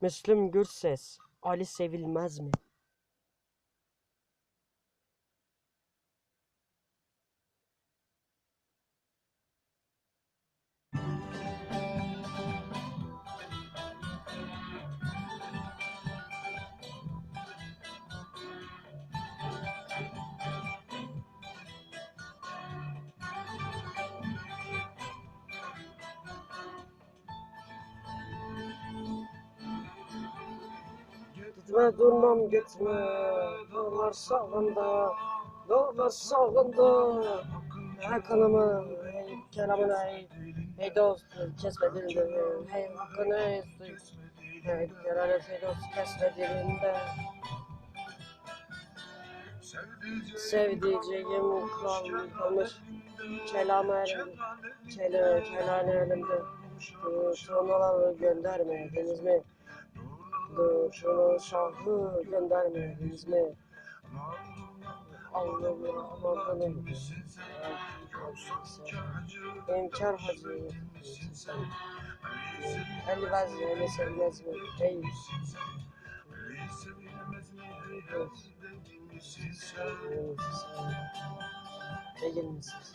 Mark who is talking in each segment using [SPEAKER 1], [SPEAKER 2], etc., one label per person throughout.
[SPEAKER 1] Müslüm Gürses, Ali sevilmez mi? Gitme durmam gitme, dağlar sağında, dağlar sağında. Hey kanımı, hey, hey dost, kesme dilinde, hey hakkını, hey, hey kelamını, hey dost, kesme dilinde. Sevdiceğim kal, kalmış, kelamı elimde, kele, kelane elimde. Turnaları göndermediniz mi? Şunu şahı göndermediniz mi? Allah'ım Allah'ım İnkar hacı El vazı öyle sevmez mi? Ey Değil misiniz?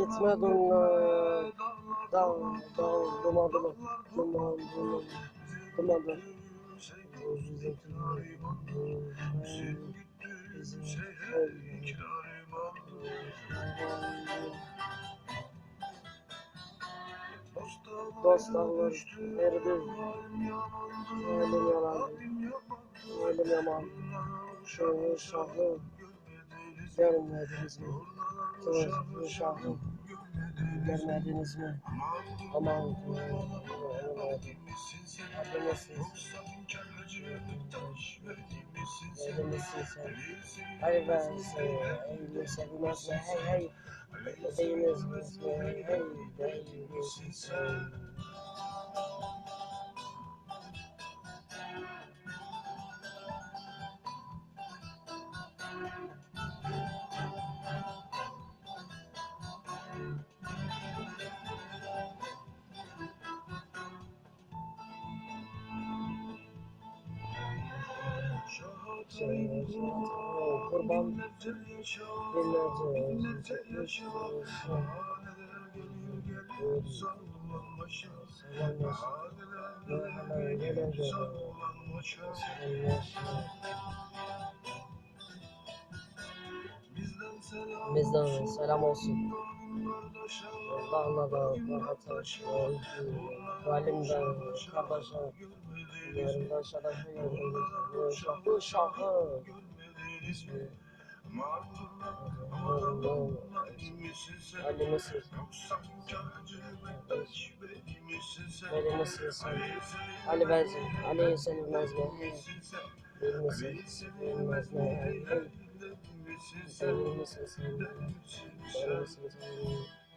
[SPEAKER 1] Gitme dunla dal dal duman duman duman duman duman duman. Dostlar verdi Halim yalan Halim yaman. Şu şahı Görmediniz mi? Şu şahı Görmediniz mi? Aman Ademesiniz Ademesiniz sen Hayır ben Eylül sevilmez mi? Hey hey Değiniz mi? Hey hey Değiniz sen Kurban binlerce Bizden selam olsun. Dağlarda, Bahata, Valimden, kardeşe, yarımdan şerefe yarımdan, şahı şahı. Ali nasıl? Ali nasıl sen? Ali bensin. Ali sevilmez mi? Bilmesin. Sevilmez mi? Sevilmesin sen. Sevilmesin sen.